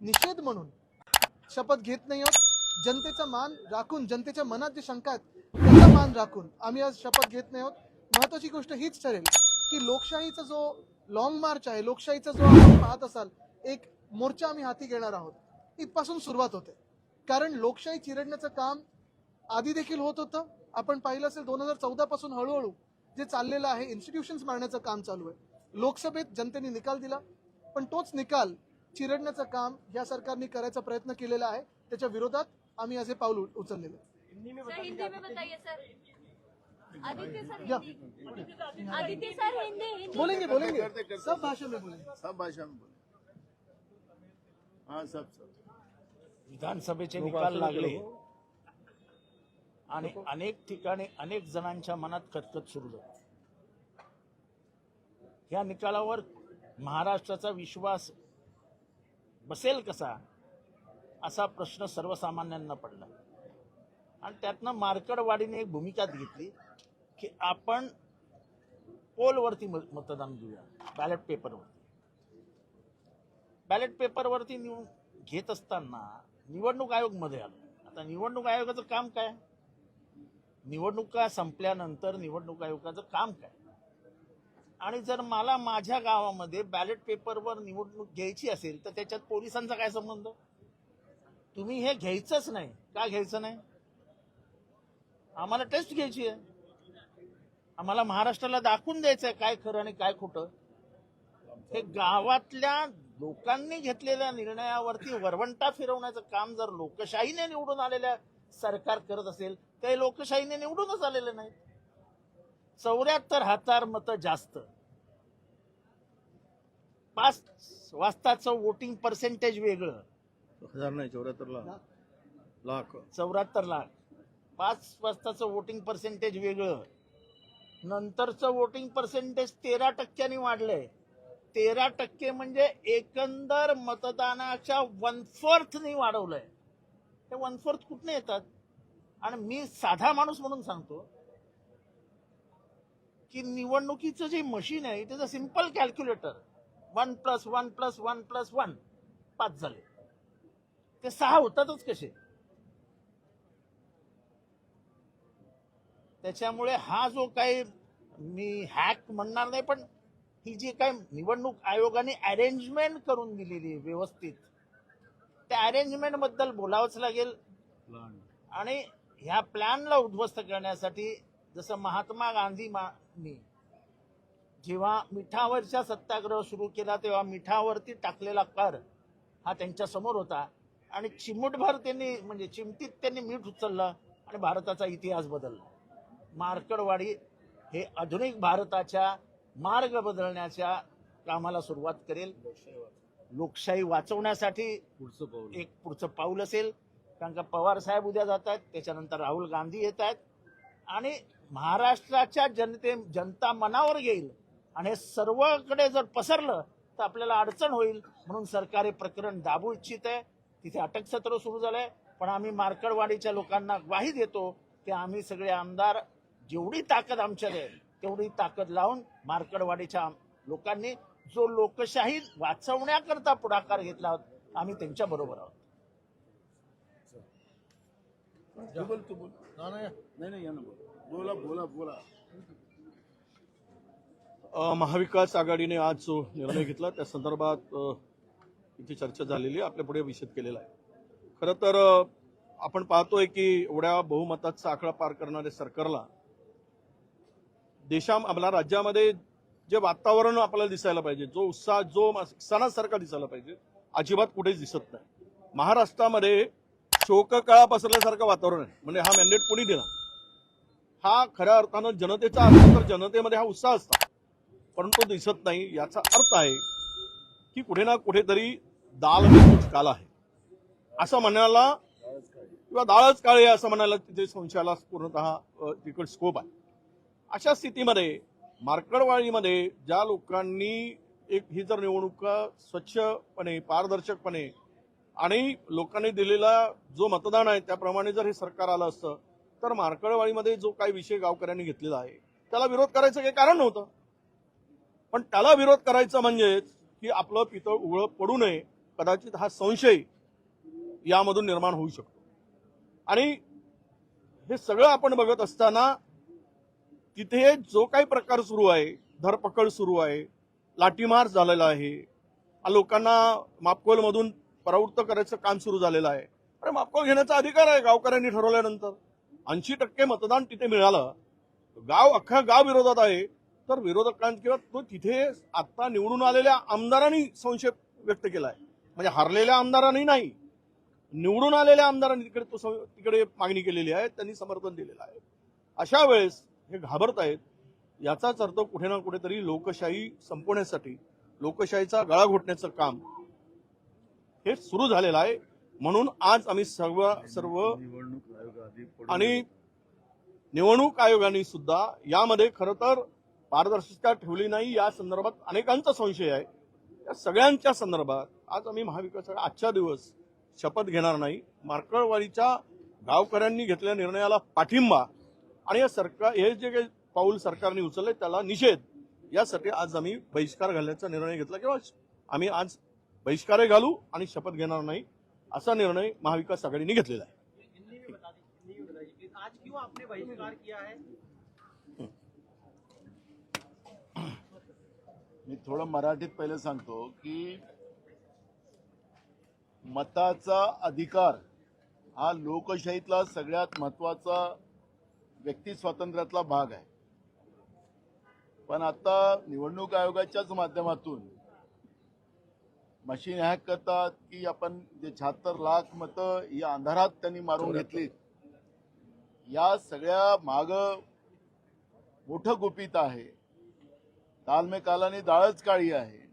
निषेध म्हणून. शपथ घेत नाही आहोत. जनतेचा मान राखून जनतेच्या मनात जे शंका आहेत त्याचा मान राखून आम्ही आज शपथ घेत नाही आहोत. महत्वाची गोष्ट हीच ठरेल की लोकशाहीचा जो लॉंग मार्च आहे लोकशाहीचा जो आपण पाहत असाल एक मोर्चा आम्ही हाती घेणार आहोत. इथपासून सुरुवात होते. कारण लोकशाही चिरडण्याचं काम आधी देखील होत होतं. आपण पाहिलं असेल दोन हजार चौदा पासून हळूहळू जे चाललेलं आहे इन्स्टिट्यूशन्स मारण्याचं काम चालू आहे. लोकसभेत जनतेने निकाल दिला पण तोच निकाल चिरडण्याचं काम या सरकारने करायचा प्रयत्न केलेला आहे. त्याच्या विरोधात आम्ही हे पाऊल उचललेलं आहे. सर हिंदी में बताइए सर. आदित्य सर या. हिंदी. आदित्य सर हिंदी हिंदी. बोलेंगे बोलेंगे. सब भाषा में बोलेंगे. सब भाषा में बोले हाँ सब सब. विधानसभेचे निकाल लागले. आणि अनेक ठिकाणी अनेक जणांच्या मनात कटकट सुरू झाली. या निकालावर महाराष्ट्राचा विश्वास बसेल कसा? असा प्रश्न सर्वसामान्यांना पडला. आणि त्यातनं मार्कडवाडीने एक भूमिका घेतली की आपण पोलवरती मतदान घेऊया बॅलेट पेपरवरती. बॅलेट पेपरवरती निव घेत असताना निवडणूक आयोगमध्ये आलो. आता निवडणूक आयोगाचं काम काय? निवडणुका संपल्यानंतर निवडणूक आयोगाचं काम काय? आणि जर मला माझ्या गावामध्ये बॅलेट पेपरवर निवडणूक घ्यायची असेल तर त्याच्यात पोलिसांचा काय संबंध? तुम्ही हे घ्यायचंच नाही. का घ्यायचं नाही? आम्हाला टेस्ट घ्यायची आहे. आम्हाला महाराष्ट्राला दाखवून द्यायचं आहे काय खरं आणि काय खोटं. हे गावातल्या लोकांनी घेतलेल्या निर्णयावरती वरवंटा फिरवण्याचं काम जर लोकशाहीने निवडून आलेल्या सरकार करत असेल तर लोकशाहीने निवडूनच आलेले नाहीत. चौऱ्याहत्तर हजार मतं जास्त. पाच वाजताचं वोटिंग पर्सेंटेज वेगळं. हजार नाही चौऱ्याहत्तर लाख. लाख. चौऱ्याहत्तर लाख. पाच वाजताचं वोटिंग पर्सेंटेज वेगळं. नंतरचं वोटिंग पर्सेंटेज तेरा टक्क्यांनी वाढलंय. तेरा टक्के म्हणजे एकंदर मतदानाच्या वन फोर्थनी वाढवलंय. ते वन फोर्थ कुठने येतात? आणि मी साधा माणूस म्हणून सांगतो की निवडणुकीचं जे मशीन आहे it is a simple calculator one plus one plus one plus one पाच झाले. ते सहा होतातच कसे? त्याच्यामुळे हा जो काही मी हॅक म्हणणार नाही पण ही जी काय निवडणूक आयोगाने अरेंजमेंट करून दिलेली व्यवस्थित त्या अरेंजमेंटबद्दल बोलावंच लागेल. आणि ह्या प्लॅनला उद्ध्वस्त करण्यासाठी जसं महात्मा गांधी मी. जेव्हा मिठावरचा सत्याग्रह सुरू केला तेव्हा मिठावरती टाकलेला कर हा त्यांच्यासमोर होता. आणि चिमूटभर त्यांनी म्हणजे चिमटीत त्यांनी मीठ उचललं आणि भारताचा इतिहास बदलला. मार्कडवाडी हे आधुनिक भारताच्या मार्ग बदलण्याच्या कामाला सुरुवात करेल. लोकशाही वाचवण्यासाठी पुढचं पाऊल एक पुढचं पाऊल असेल. कारण का पवार साहेब उद्या जात आहेत त्याच्यानंतर राहुल गांधी येत आहेत. आणि महाराष्ट्राच्या जनते जनता मनावर घेईल आणि हे सर्वकडे जर पसरलं तर आपल्याला अडचण होईल म्हणून सरकार हे प्रकरण दाबू इच्छित आहे. तिथे अटक सत्र सुरू झालंय. पण आम्ही मार्कडवाडीच्या लोकांना ग्वाही देतो की आम्ही सगळे आमदार जेवढी ताकद आमच्यात आहे तेवढी ताकद लावून मार्कडवाडीच्या लोकांनी जो लोकशाही वाचवण्याकरता पुढाकार घेतला आहोत आम्ही त्यांच्या बरोबर आहोत. तू बोल तू बोल. नाही नाही या ना बोल. बोला बोला बोला. अ, महाविकास आघाडीने आज जो निर्णय घेतला त्या संदर्भात अ, इथे चर्चा झालेली आहे. आपल्या पुढे विषद केलेला आहे. खरं तर अ, आपण पाहतोय की एवढ्या बहुमताचा आकडा पार करणाऱ्या सरकारला देशा आपल्या राज्यामध्ये जे वातावरण आपल्याला दिसायला पाहिजे जो उत्साह जो सणासारखा दिसायला पाहिजे अजिबात कुठेच दिसत नाही. महाराष्ट्रामध्ये शोककळा पसरल्यासारखं वातावरण आहे. म्हणजे हा मॅन्डेट कोणी दिला हा खऱ्या अर्थानं जनतेचा अर्थ तर जनतेमध्ये हा उत्साह असतो. पण तो दिसत नाही. याचा अर्थ आहे की कुठे ना कुठेतरी दाल में कुछ काला आहे. असं म्हणायला किंवा दाळच काळे आहे असं म्हणायला तिथे संशयाला पूर्णतः तिकड स्कोप आहे. अशा स्थितीमध्ये मार्कडवाळीमध्ये ज्या लोकांनी एक ही जर निवडणुका स्वच्छपणे पारदर्शकपणे आणि लोकांनी दिलेला जो मतदान आहे त्याप्रमाणे जर हे सरकार आलं असतं तर मार्कळवाळीमध्ये जो काही विषय गावकऱ्यांनी घेतलेला आहे त्याला विरोध करायचं काही कारण नव्हतं. पण त्याला विरोध करायचा म्हणजेच की आपलं पितळ उघळं पडू नये कदाचित हा संशय यामधून निर्माण होऊ शकतो. आणि हे सगळं आपण बघत असताना तिथे जो काही प्रकार सुरू आहे धरपकड सुरू आहे लाठीमार झालेला आहे लोकांना मापकोलमधून परावृत्त करायचं काम सुरू झालेलं आहे. अरे मापकोल घेण्याचा अधिकार आहे गावकऱ्यांनी ठरवल्यानंतर. ऐंशी टक्के मतदान तिथे मिळालं. गाव अख्खा गाव विरोधात आहे. तर विरोधकां किंवा तो तिथे आता निवडून आलेल्या आमदारांनी संशय व्यक्त केला आहे म्हणजे हरलेल्या आमदारांनी नाही. निवडून आलेल्या आमदारांनी तिकडे तो तिकडे मागणी केलेली आहे. त्यांनी समर्थन दिलेलं आहे. अशा वेळेस हे घाबरत आहेत. याचाच अर्थ कुठे ना कुठेतरी लोकशाही संपवण्यासाठी लोकशाहीचा गळा घोटण्याचं काम हे सुरू झालेलं आहे. म्हणून आज आम्ही सर्व सर्व आणि निवडणूक आयोगाने सुद्धा यामध्ये खरं तर पारदर्शकता ठेवली नाही. या संदर्भात अनेकांचा संशय आहे. या सगळ्यांच्या संदर्भात आज आम्ही महाविकास आजचा आजच्या दिवस शपथ घेणार नाही. मार्कळवाडीच्या गावकऱ्यांनी घेतलेल्या निर्णयाला पाठिंबा आणि या सरकार हे जे काही पाऊल सरकारने उचलले त्याला निषेध यासाठी आज आम्ही बहिष्कार घालण्याचा निर्णय घेतला किंवा आम्ही आज बहिष्कारही घालू आणि शपथ घेणार नाही असा निर्णय महाविकास आघाडीने घेतलेला आहे. आज क्यों आपने बहिष्कार किया है? मी थोडं मराठीत पहिले सांगतो की मताचा अधिकार हा लोकशाहीतला सगळ्यात महत्त्वाचा व्यक्ती स्वातंत्र्यातला भाग आहे. पण आता निवडणूक आयोगाच्याच माध्यमातून मशीन हॅक करतात की आपण जे शहात्तर लाख मतं ही अंधारात त्यांनी मारून घेतली. या सगळ्या माग मोठं गुपित आहे. ताल में कालाने डाळच काळी आहे.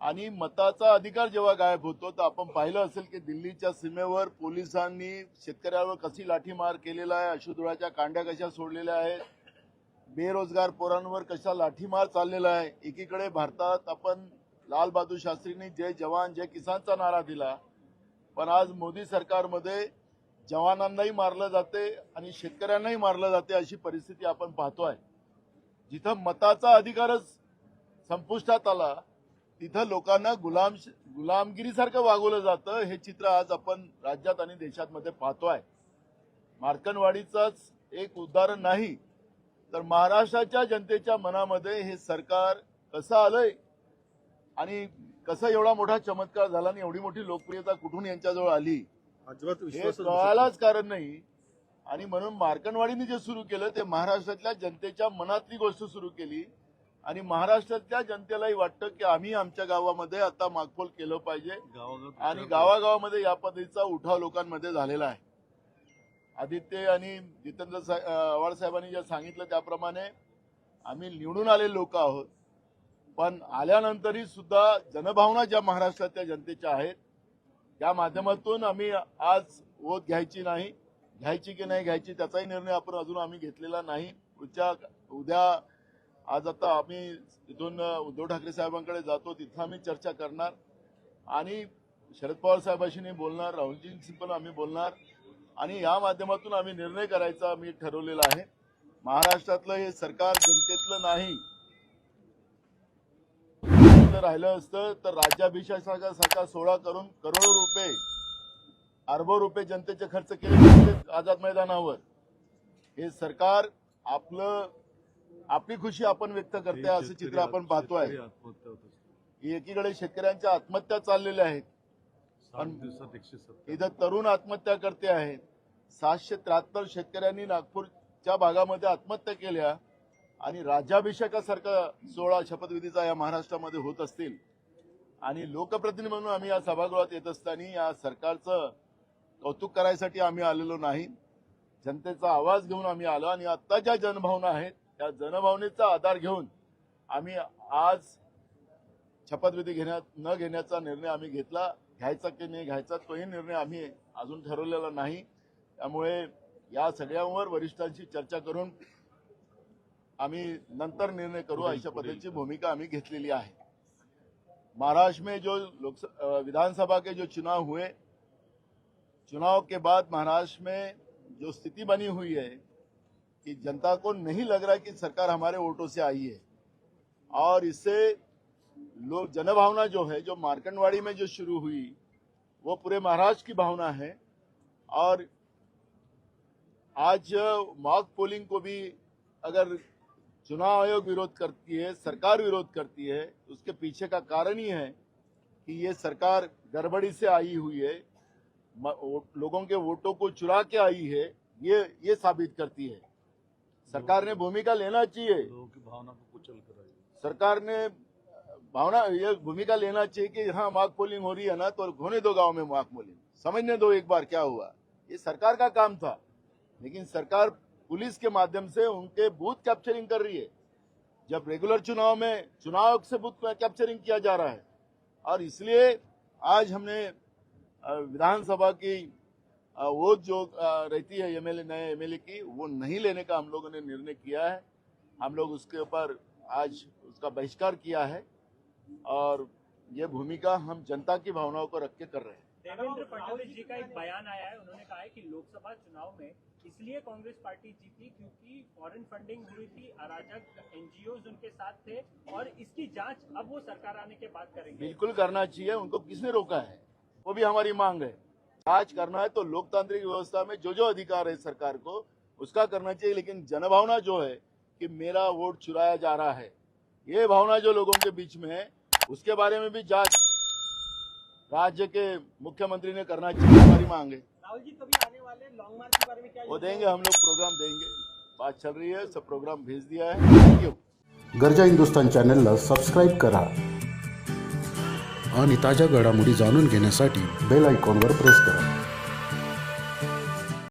आणि मताचा अधिकार जेव्हा गायब होतो तर आपण पाहिलं असेल की दिल्लीच्या सीमेवर पोलिसांनी शेतकऱ्यावर कशी लाठीमार केलेला आहे अशुधुळाच्या कांड्या कशा सोडलेल्या आहेत बेरोजगार पोरांवर कशा लाठीमार चाललेला आहे एकीकडे भारतात आपण लालबहादूर शास्त्रींनी जय जवान जय किसानचा नारा दिला. पण आज मोदी सरकारमध्ये जवानांनाही मारलं जाते आणि शेतकऱ्यांनाही मारलं जाते अशी परिस्थिती आपण पाहतोय. जिथं मताचा अधिकारच संपुष्टात आला तिथं लोकांना गुलाम गुलामगिरीसारखं वागवलं जातं हे चित्र आज आपण राज्यात आणि देशात पाहतोय. मार्कनवाडीचंच एक उदाहरण नाही तर महाराष्ट्राच्या जनतेच्या मनामध्ये हे सरकार कसं आलंय आणि कसा एवढा मोठा चमत्कार झाला आणि एवढी मोठी लोकप्रियता कुठून यांच्याजवळ आली? हे कळायलाच कारण नाही. आणि म्हणून मार्कनवाडीने जे सुरू केलं ते महाराष्ट्रातल्या जनतेच्या मनातली गोष्ट सुरू केली. आणि महाराष्ट्रातल्या जनतेलाही वाटतं की आम्ही आमच्या गावामध्ये आता मागपोल केलं पाहिजे. आणि गावागावामध्ये या पद्धतीचा उठाव लोकांमध्ये झालेला आहे. आदित्य आणि जितेंद्र आव्हाड साहेबांनी जे सांगितलं त्याप्रमाणे आम्ही निवडून आलेले लोक आहोत. पण आल्यानंतरही सुद्धा जनभावना ज्या महाराष्ट्रातल्या जनतेच्या आहेत त्या माध्यमातून आम्ही आज ओत घ्यायची नाही घ्यायची की नाही घ्यायची त्याचाही निर्णय आपण अजून आम्ही घेतलेला नाही. पुढच्या उद्या आज आता आम्ही इथून उद्धव ठाकरे साहेबांकडे जातो तिथं आम्ही चर्चा करणार. आणि शरद पवार साहेबांशी बोलणार राहुलजींशी पण आम्ही बोलणार. आणि या माध्यमातून आम्ही निर्णय करायचा मी ठरवलेला आहे. महाराष्ट्रातलं हे सरकार जनतेतलं नाही जर राहिलं असतं तर राज्याभिषेकासारखा सारखा सोहळा करून करोडो रुपये अरबो रुपये जनतेचे खर्च केले आझाद मैदानावर. हे सरकार आपलं आपली खुशी आपण व्यक्त करते असं चित्र आपण पाहतोय. एकीकडे शेतकऱ्यांच्या आत्महत्या चाललेल्या आहेत पण इथं तरुण आत्महत्या करते आहेत. सातशे त्र्याहत्तर शेतकऱ्यांनी नागपूरच्या भागामध्ये आत्महत्या केल्या. आणि राज्याभिषेकासारखा सोहळा शपथविधीचा या महाराष्ट्रामध्ये होत असतील. आणि लोकप्रतिनिधी म्हणून आम्ही या सभागृहात येत असताना या सरकारचं कौतुक करायसाठी आम्ही आलेलो नाही. जनतेचा आवाज घेऊन आम्ही आलो आणि आता ज्या जनभावना आहेत त्या जनभावनेचा आधार घेऊन आम्ही आज शपथविधी घेण्यात न घेण्याचा निर्णय आम्ही घेतला. घ्यायचा की नाही घ्यायचा तोही निर्णय आम्ही अजून ठरवलेला नाही. त्यामुळे या सगळ्यांवर वरिष्ठांशी चर्चा करून आम्ही नंतर निर्णय करू. अशा पद्धतीची भूमिका आम्ही घेतलेली आहे. महाराष्ट्र में जो लोक विधानसभा के जो चुनाव हुए चुनाव के बाद महाराष्ट्र में जो स्थिति बनी हुई है कि जनता को नहीं लग रहा कि सरकार हमारे वोटों से आई है। और इससे लोग जनभावना जो है जो मार्कंडवाड़ी में जो शुरू हुई वो पूरे महाराष्ट्र की भावना है। और आज मॉक पोलिंग को भी अगर चुनाव आयोग विरोध करती है सरकार विरोध करती है उसके पीछे का कारण ही है कि ये सरकार गड़बड़ी से आई हुई है लोगों के वोटों को चुरा के आई है ये ये साबित करती है। सरकार ने भूमिका लेना चाहिए। भावना को कुचल कर सरकार ने भावना ये भूमिका लेना चाहिए कि हाँ मॉक पोलिंग हो रही है ना तो होने दो गाँव में मॉक पोलिंग। समझने दो एक बार क्या हुआ। ये सरकार का काम था लेकिन सरकार पुलिस के माध्यम से उनके बूथ कैप्चरिंग कर रही है। जब रेगुलर चुनाव में, चुनाव से बूथ कैप्चरिंग किया जा रहा है। और इसलिए आज हमने विधानसभा की वो जो रहती है एमएलए, नए एमएलए की, वो नहीं लेने का हम लोगों ने निर्णय किया है। हम लोग उसके ऊपर आज उसका बहिष्कार किया है। और ये भूमिका हम जनता की भावनाओं को रख के कर रहे हैं। देवेंद्र फडणवीस जी का एक बयान आया है। उन्होंने कहा है कि लोकसभा चुनाव में इसलिए कांग्रेस पार्टी जीती क्योंकि फॉरेन फंडिंग हुई थी, अराजक एनजीओ उनके साथ थे और इसकी जाँच अब वो सरकार आने के बाद करेंगे। बिल्कुल करना चाहिए, उनको किसने रोका है? वो भी हमारी मांग है। जाँच करना है तो लोकतांत्रिक व्यवस्था में जो जो अधिकार है सरकार को, उसका करना चाहिए, लेकिन जनभावना जो है कि मेरा वोट चुराया जा रहा है, ये भावना जो लोगों के बीच में है, उसके बारे में भी जाँच राज्य के मुख्यमंत्री ने करना चाहिए, हमारी मांग है। राहुल जी कभी आने वाले लॉन्ग मार्च के बारे में क्या वो देंगे हम लोग प्रोग्राम देंगे। बात चल रही है सब प्रोग्राम भेज दिया है। थँक्यू गरजा हिंदुस्तान चॅनलला सबस्क्राईब करा आणि ताज्या घडामोडी जाणून घेण्यासाठी बेल आयकॉनवर प्रेस करा.